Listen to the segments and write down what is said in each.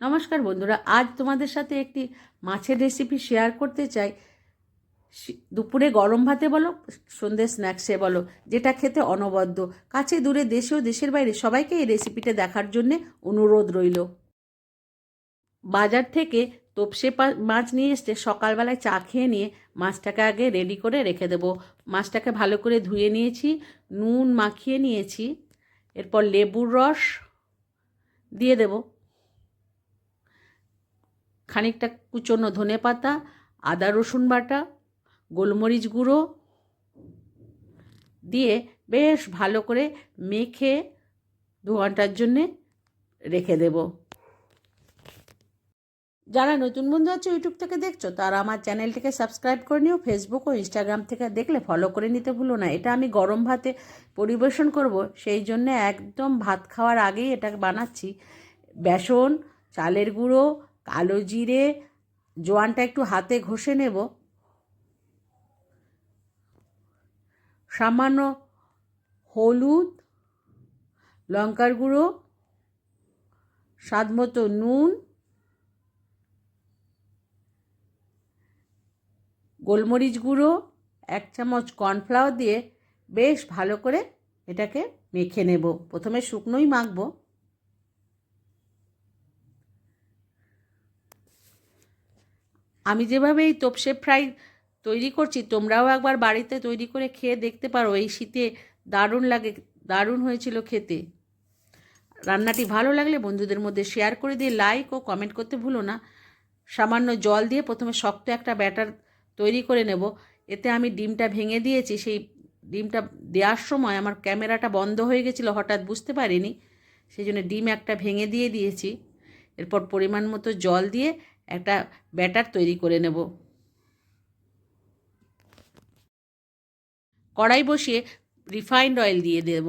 নমস্কার বন্ধুরা, আজ তোমাদের সাথে একটি মাছের রেসিপি শেয়ার করতে চাই। দুপুরে গরম ভাতে বলো, সন্ধ্যে স্ন্যাক্সে বলো, যেটা খেতে অনবদ্য। কাছে, দূরে দেশে ও দেশের বাইরে সবাইকে এই রেসিপিটা দেখার জন্যে অনুরোধ রইল। বাজার থেকে তোপসে মাছ নিয়ে এসছে সকালবেলায় চা খেয়ে নিয়ে মাছটাকে আগে রেডি করে রেখে দেবো। মাছটাকে ভালো করে ধুয়ে নিয়েছি, নুন মাখিয়ে নিয়েছি, এরপর লেবুর রস দিয়ে দেবো। খানিকটা কুচনো ধনে পাতা, আদা রসুন বাটা, গোলমরিচ গুঁড়ো দিয়ে বেশ ভালো করে মেখে দু ঘণ্টার জন্যে রেখে দেব। যারা নতুন বন্ধু আছে ইউটিউব থেকে দেখছ, তারা আমার চ্যানেলটিকে সাবস্ক্রাইব করে নিও। ফেসবুক ও ইনস্টাগ্রাম থেকে দেখলে ফলো করে নিতে ভুলো না। এটা আমি গরম ভাতে পরিবেশন করব, সেই জন্য একদম ভাত খাওয়ার আগেই এটা বানাচ্ছি। বেসন, চালের গুঁড়ো কালো জিরে জোয়ানটা একটু হাতে ঘষে নেব। সামান্য হলুদ, লঙ্কার গুঁড়ো, স্বাদ মতো নুন, গোলমরিচ গুঁড়ো, এক চামচ কর্নফ্লাওয়ার দিয়ে বেশ ভালো করে এটাকে মেখে নেব। প্রথমে শুকনোই মাখবো। আমি যেভাবে এই তোপসে ফ্রাই তৈরি করছি, তোমরাও একবার বাড়িতে তৈরি করে খেয়ে দেখতে পারো, এই শীতে দারুণ লাগে, দারুণ হয়েছিল খেতে। রান্নাটি ভালো লাগলে বন্ধুদের মধ্যে শেয়ার করে দিয়ে লাইক ও কমেন্ট করতে ভুলো না। সামান্য জল দিয়ে প্রথমে শক্ত একটা ব্যাটার তৈরি করে নেব। এতে আমি ডিমটা ভেঙে দিয়েছি, সেই ডিমটা দেওয়ার সময় আমার ক্যামেরাটা বন্ধ হয়ে গেছিল, হঠাৎ বুঝতে পারিনি। সেই জন্য ডিম একটা ভেঙে দিয়ে দিয়েছি। এরপর পরিমাণ মতো জল দিয়ে একটা ব্যাটার তৈরি করে নেব। কড়াই বসিয়ে রিফাইন্ড অয়েল দিয়ে দেব।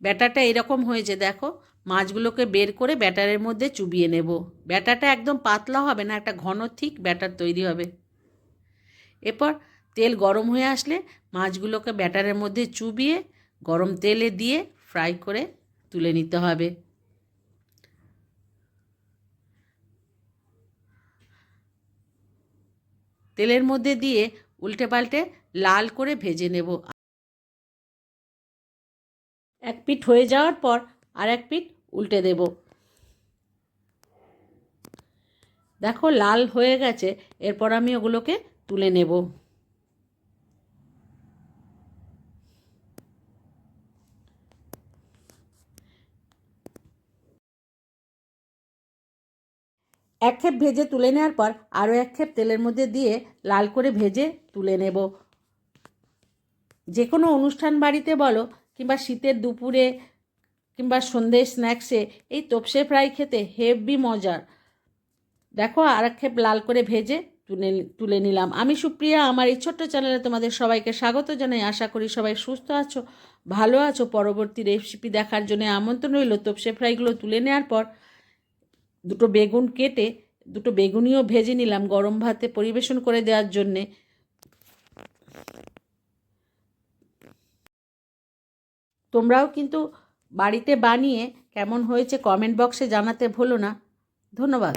ব্যাটারটা এরকম হয়েছে, দেখো, মাছগুলোকে বের করে ব্যাটারের মধ্যে চুবিয়ে নেব। ব্যাটারটা একদম পাতলা হবে না, একটা ঘন, ঠিক ব্যাটার তৈরি হবে। এরপর তেল গরম হয়ে আসলে মাছগুলোকে ব্যাটারের মধ্যে চুবিয়ে গরম তেলে দিয়ে ফ্রাই করে তুলে নিতে হবে। তেলের মধ্যে দিয়ে উল্টে পাল্টে লাল করে ভেজে নেব। এক পিঠ হয়ে যাওয়ার পর আর এক পিঠ উল্টে দেব। দেখো লাল হয়ে গেছে, এরপর আমি ওগুলোকে তুলে নেব। এক খেপ ভেজে তুলে নেওয়ার পর আরও এক খেপ তেলের মধ্যে দিয়ে লাল করে ভেজে তুলে নেব। যে কোনো অনুষ্ঠান বাড়িতে বলো, কিংবা শীতের দুপুরে, কিংবা সন্ধ্যে স্ন্যাক্সে, এই তোপসে ফ্রাই খেতে হেভি মজার। দেখো, আর এক খেপ লাল করে ভেজে তুলে তুলে নিলাম। আমি সুপ্রিয়া, আমার এই ছোট্ট চ্যানেলে তোমাদের সবাইকে স্বাগত জানাই। আশা করি সবাই সুস্থ আছো, ভালো আছো। পরবর্তী রেসিপি দেখার জন্য আমন্ত্রণ রইল। তোপসে ফ্রাইগুলো তুলে নেওয়ার পর দুটো বেগুন কেটে দুটো বেগুনিও ভেজে নিলাম গরম ভাতে পরিবেশন করে দেওয়ার জন্যে। তোমরাও কিন্তু বাড়িতে বানিয়ে কেমন হয়েছে কমেন্ট বক্সে জানাতে ভুলো না। ধন্যবাদ।